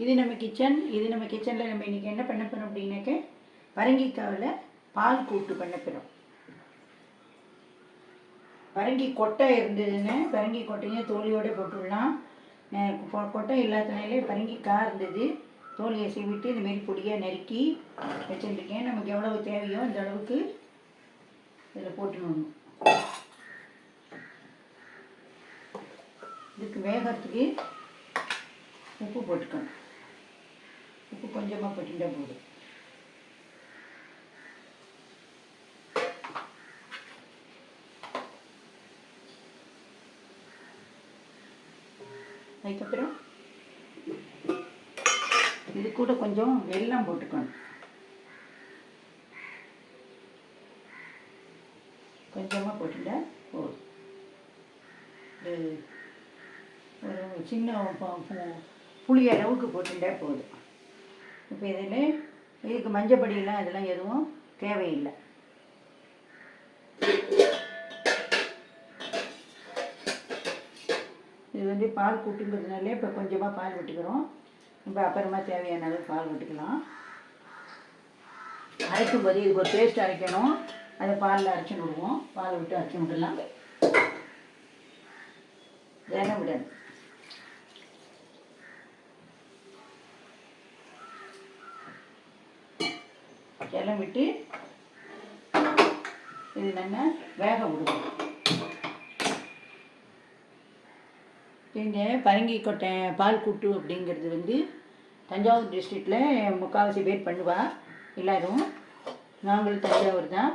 இது நம்ம கிச்சன் இது நம்ம கிச்சனில் நம்ம இன்றைக்கி என்ன பண்ண போகிறோம் அப்படின்னாக்க பரங்கிக்காவில் பால் கூட்டு பண்ண போகிறோம் பரங்கி கொட்டை இருந்ததுன்னு பரங்கி கொட்டையும் தோலியோடு போட்டுடலாம். கொட்டை இல்லாதனாலே பரங்கிக்காய் இருந்தது. தோலியை சீவிட்டு இந்த மாரி பொடியாக நறுக்கி வச்சுருக்கேன். நமக்கு எவ்வளவு தேவையோ அந்த அளவுக்கு இதில் போட்டுடணும். இதுக்கு வேகத்துக்கு உப்பு போட்டுக்கணும். உப்பு கொஞ்சமாக போட்டுட்டா போதும் அதுக்கப்புறம் இது கூட கொஞ்சம் வெல்லம் போட்டுக்கணும் கொஞ்சமாக போட்டுட்டா போதும் ஒரு சின்ன புளி அளவுக்கு போட்டுட்டா போதும் இப்போ இதில் இதுக்கு மஞ்சப்பொடியெல்லாம் இதெல்லாம் எதுவும் தேவையில்லை. இது வந்து பால் கூட்டுங்கிறதுனால இப்போ கொஞ்சமாக பால் விட்டுக்கிறோம் இப்போ அப்புறமா தேவையான அளவு பால் விட்டுக்கலாம் அரைக்கும் போது இதுக்கு ஒரு பேஸ்ட் அரைக்கணும். அதை பாலில் அரைச்சி விடுவோம். பால் விட்டு அரைச்சி விடலாம் வேணும் விடணும் கிளம்பிட்டு விட்டு இது நல்லா வேக விடுவோம். இந்த பரங்கி கொட்டை பால் கூட்டு அப்படிங்கிறது வந்து தஞ்சாவூர் டிஸ்ட்ரிக்டில் முக்கால்வாசி பேர் பண்ணுவா எல்லாரும். நாங்களும் தஞ்சாவூர் தான்.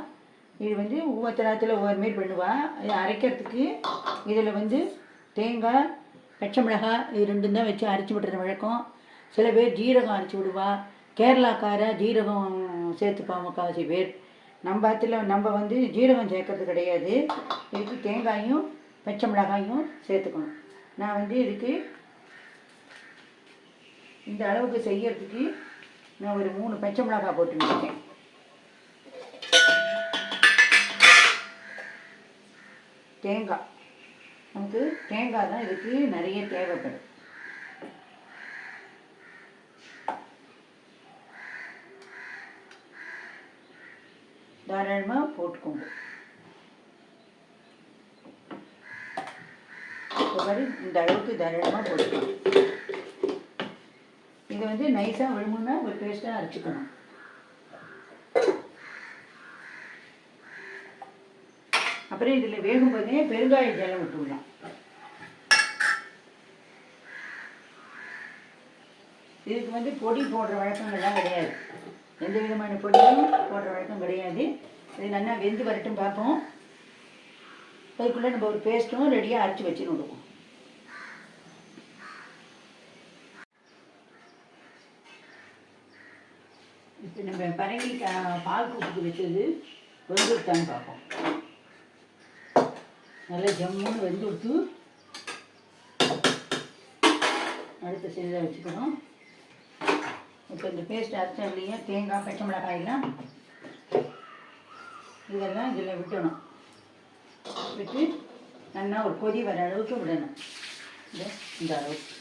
இது வந்து ஒவ்வொருத்தராத்தில் ஒவ்வொரு மாரி பண்ணுவா. இது அரைக்கிறதுக்கு இதில் வந்து தேங்காய் பச்சை மிளகாய் இது ரெண்டும் தான் வச்சு அரைச்சி விட்டுற வழக்கம். சில பேர் ஜீரகம் அரைச்சி விடுவா. கேரளாக்கார ஜீரகம் சேர்த்துப்பா முக்கால்வாசி பேர். நம்ம இடத்துல நம்ம வந்து ஜீரகம் சேர்க்கறது கிடையாது. இதுக்கு தேங்காயும் பச்சை மிளகாயும் சேர்த்துக்கணும். நான் வந்து இதுக்கு இந்த அளவுக்கு செய்யறதுக்கு நான் ஒரு மூணு பச்சை மிளகாய் போட்டுருக்கேன் தேங்காய். நமக்கு தேங்காய் தான் இதுக்கு நிறைய தேவைப்படும். தாராளமாக போட்டுக்கோங்க. இப்போ இந்த அளவுக்கு தாராளமாக போட்டுக்கணும் இதை வந்து நைஸாக விழுமுன்னா ஒரு பேஸ்ட்டாக அரைச்சிக்கணும். அப்புறம் இதில் வேகும்போதே பெருங்காய ஜலம் விட்டுவிடலாம் இதுக்கு வந்து பொடி போடுற வழக்கங்கள்லாம் கிடையாது. எந்த விதமான பொடியும் போடுற வழக்கம் கிடையாது. இது நல்லா வெந்து வரட்டும் பார்ப்போம். அதுக்குள்ளே நம்ம ஒரு பேஸ்ட்டும் ரெடியாக அரைச்சி வச்சுன்னு விடுவோம் இப்போ நம்ம பரங்கி கா- பால் கூட்டுக்கு வச்சது வெந்து வெந்துட்டான்னு பார்ப்போம். நல்லா ஜம்முன்னு வெந்து விட்டு அடுத்த சிறிதாக வச்சுக்கணும். கொஞ்சம் பேஸ்ட் அரைச்சோம் இல்லையே தேங்காய் பச்சை மிளகாயெல்லாம் இதெல்லாம் இதில் விட்டணும். விட்டு நல்லா ஒரு கொதி வர அளவுக்கு விடணும். இந்த அளவுக்கு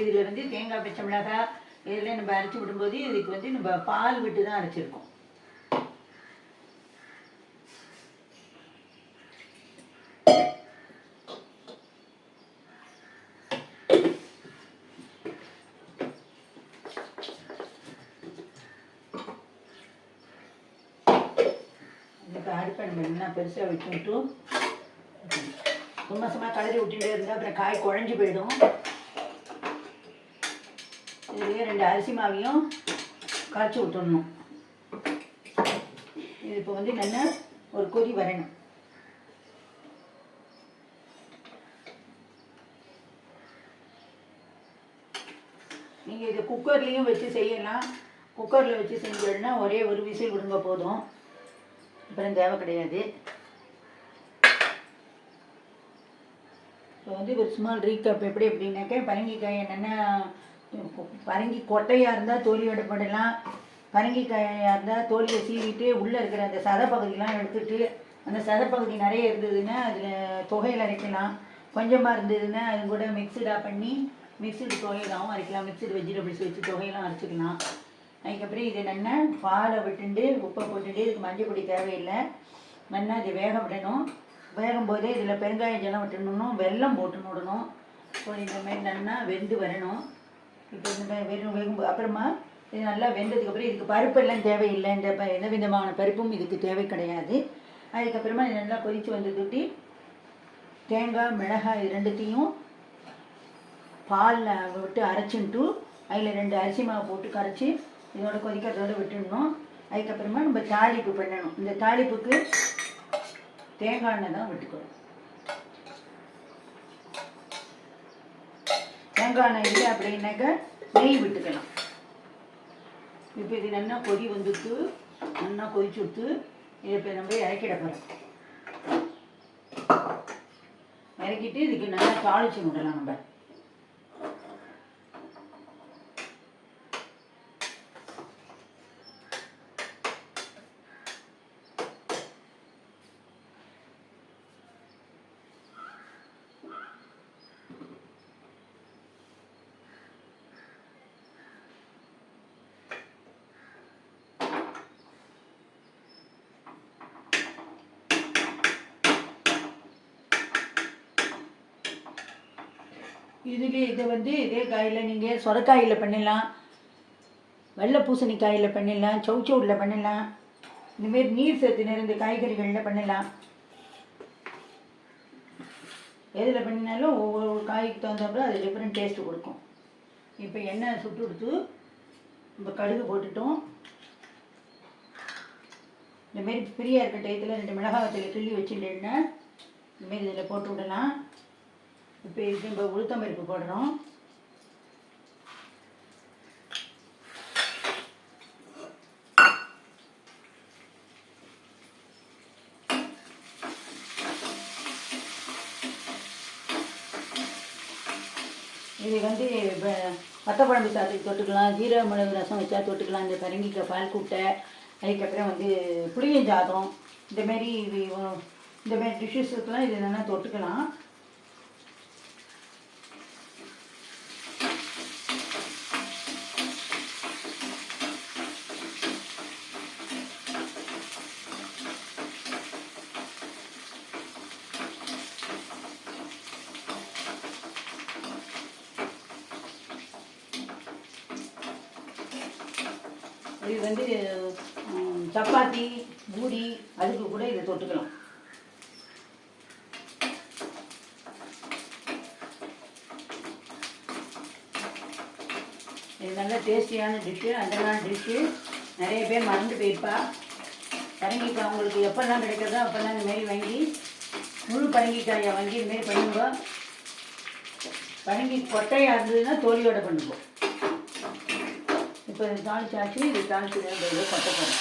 இதில் வந்து தேங்காய் பச்சை மிளகாய் இதில் நம்ம அரைச்சி விடும்போது இதுக்கு வந்து நம்ம பால் விட்டு தான் அரைச்சிருக்கோம் இப்போ அடுப்பை நம்ம என்ன பெருசாக வச்சுட்டு சும்மா சும்மா கலரி விட்டுட்டே இருந்தால் அப்புறம் காய் குழஞ்சி போயிடும். இதுலேயே ரெண்டு அரிசி மாவையும் காய்ச்சி விட்டுடணும் இது இப்போ வந்து நல்லா ஒரு கொதி வரணும். நீங்கள் இதை குக்கர்லேயும் வச்சு செய்யலாம். குக்கரில் வச்சு செஞ்சோன்னா ஒரே ஒரு விசில் விடுங்க போதும். அப்புறம் தேவை கிடையாது. இப்போ வந்து ஒரு ஸ்மால் ரீகப் எப்படி எப்படின்னாக்கா பரங்கிக்காய் என்னென்னா பரங்கி கொட்டையாக இருந்தால் தோலியோட போடலாம் பரங்கிக்காயாக இருந்தால் தோலியை சீவிட்டு உள்ளே இருக்கிற அந்த சதை பகுதியெலாம் எடுத்துட்டு அந்த சதப்பகுதி நிறைய இருந்ததுன்னா அதில் தொகையில் அரைக்கலாம். கொஞ்சமாக இருந்ததுன்னா அது கூட மிக்சடாக பண்ணி மிக்சடு தொகையிலாகவும் அரைக்கலாம் மிக்சடு வெஜிடபிள்ஸ் வச்சு தொகையெல்லாம் அரைச்சிக்கலாம். அதுக்கப்புறம் இது என்னென்னா பாலை விட்டுண்டு உப்பை போட்டுட்டு இதுக்கு மஞ்சள் பொடி தேவையில்லை. நல்லா இது வேக விடணும். வேகும் போதே இதில் பெருங்காயம் ஜலம் விட்டுடணும். வெல்லம் போட்டு விடணும். ஸோ இந்த மாதிரி நல்லா வெந்து வரணும். இப்போ இந்த மாதிரி வெறும் வேகும் அப்புறமா இது நல்லா வெந்ததுக்கப்புறம் இதுக்கு பருப்பெல்லாம் தேவையில்லை. இந்த ப எந்த விதமான பருப்பும் இதுக்கு தேவை கிடையாது. அதுக்கப்புறமா இது நல்லா கொதித்து வந்து தேங்காய் மிளகாய் இது ரெண்டுத்தையும் பாலில் விட்டு அரைச்சின்ட்டு அதில் ரெண்டு அரிசி மாவு போட்டு கரைச்சி இதோட கொதிக்கிறதோடு விட்டுடணும். அதுக்கப்புறமா நம்ம தாளிப்பு பண்ணணும். இந்த தாளிப்புக்கு தேங்காய் எண்ணெய் தான் விட்டுக்கணும். தேங்காய் எண்ணெய் இல்லை அப்படின்னாக்க நெய் விட்டுக்கலாம். இப்போ இது நல்லா கொதி வந்துட்டு நல்லா கொதிச்சு விட்டு இதை இப்போ நம்ம இறக்கிட போகிறோம் இறக்கிட்டு இதுக்கு நல்லா தாளிச்சு விடலாம் நம்ம. இதுலேயே இதை வந்து இதே காயில் நீங்கள் சொரக்காயில் பண்ணிடலாம். வெள்ளை பூசணிக்காயில் பண்ணிடலாம். சவுச்சவுடில் பண்ணலாம் இந்தமாரி நீர் சேர்த்து நிறைந்த காய்கறிகளில் பண்ணலாம் எதில் பண்ணினாலும் ஒவ்வொரு காய்க்கு தகுந்தப்பறம் அது டிஃப்ரெண்ட் டேஸ்ட்டு கொடுக்கும். இப்போ எண்ணெய் சுட்டு கொடுத்து நம்ம கடுகு போட்டுட்டோம். இந்தமாரி ஃப்ரீயாக இருக்க டயத்தில் ரெண்டு மிளகாய் கிள்ளி வச்சுட்டேன்னா இந்தமாரி இதில் போட்டு விடலாம். இப்போ இதுக்கு நம்ம உளுத்தம் பருப்பு போடுறோம். இது வந்து இப்போ வத்தக்குழம்பு சாதத்துக்கு தொட்டுக்கலாம் ஜீரக மிளகு ரசம் வச்சா தொட்டுக்கலாம் இந்த பரங்கிக்காய் பால் கூட்டை அதுக்கப்புறம் வந்து புளியஞ்சாதம் இந்தமாரி இது இந்தமாரி டிஷ்ஷஸுக்கெலாம் இது என்னென்னா தொட்டுக்கலாம். இது வந்து சப்பாத்தி பூரி அதுக்கு கூட இதை தொட்டுக்கலாம். இது நல்ல டேஸ்டியான டிஷ்ஷு அந்தமான டிஷ்ஷு நிறைய பேர் மறந்து போயிருப்பா. பரங்கிக்காய் உங்களுக்கு எப்போல்லாம் கிடைக்கிறதோ அப்போல்லாம் இந்தமாரி வாங்கி முழு பரங்கிக்காயை வாங்கி இது பண்ணுவோம் பரங்கி கொட்டையாக இருந்ததுன்னா தோலியோட பண்ணுவோம் இப்போ இது தாளிச்சாச்சு இது தாளிச்சு நம்ம இதை கொட்ட போகிறோம்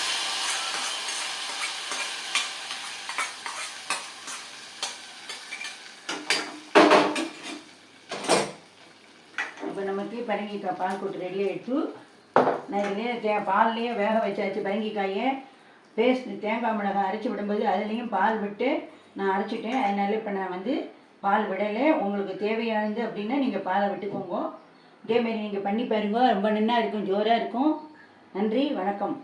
இப்போ நமக்கு பரங்கிக்காய் பால் கூட்டு ரெடி ஆகிடுச்சு நான் இதுலேயே தே பால்லையே வேக வச்சாச்சு பரங்கிக்காயை. பேஸ்ட் தேங்காய் மிளகாய் அரைச்சி விடும்போது அதுலேயும் பால் விட்டு நான் அரைச்சிட்டேன். அதனால இப்போ நான் வந்து பால் விடலை. உங்களுக்கு தேவையானது அப்படின்னா நீங்கள் பாலை விட்டுக்கோங்க. இதேமாரி நீங்கள் பண்ணி பாருங்க. ரொம்ப நன்னா இருக்கும் ஜோராக இருக்கும். நன்றி வணக்கம்.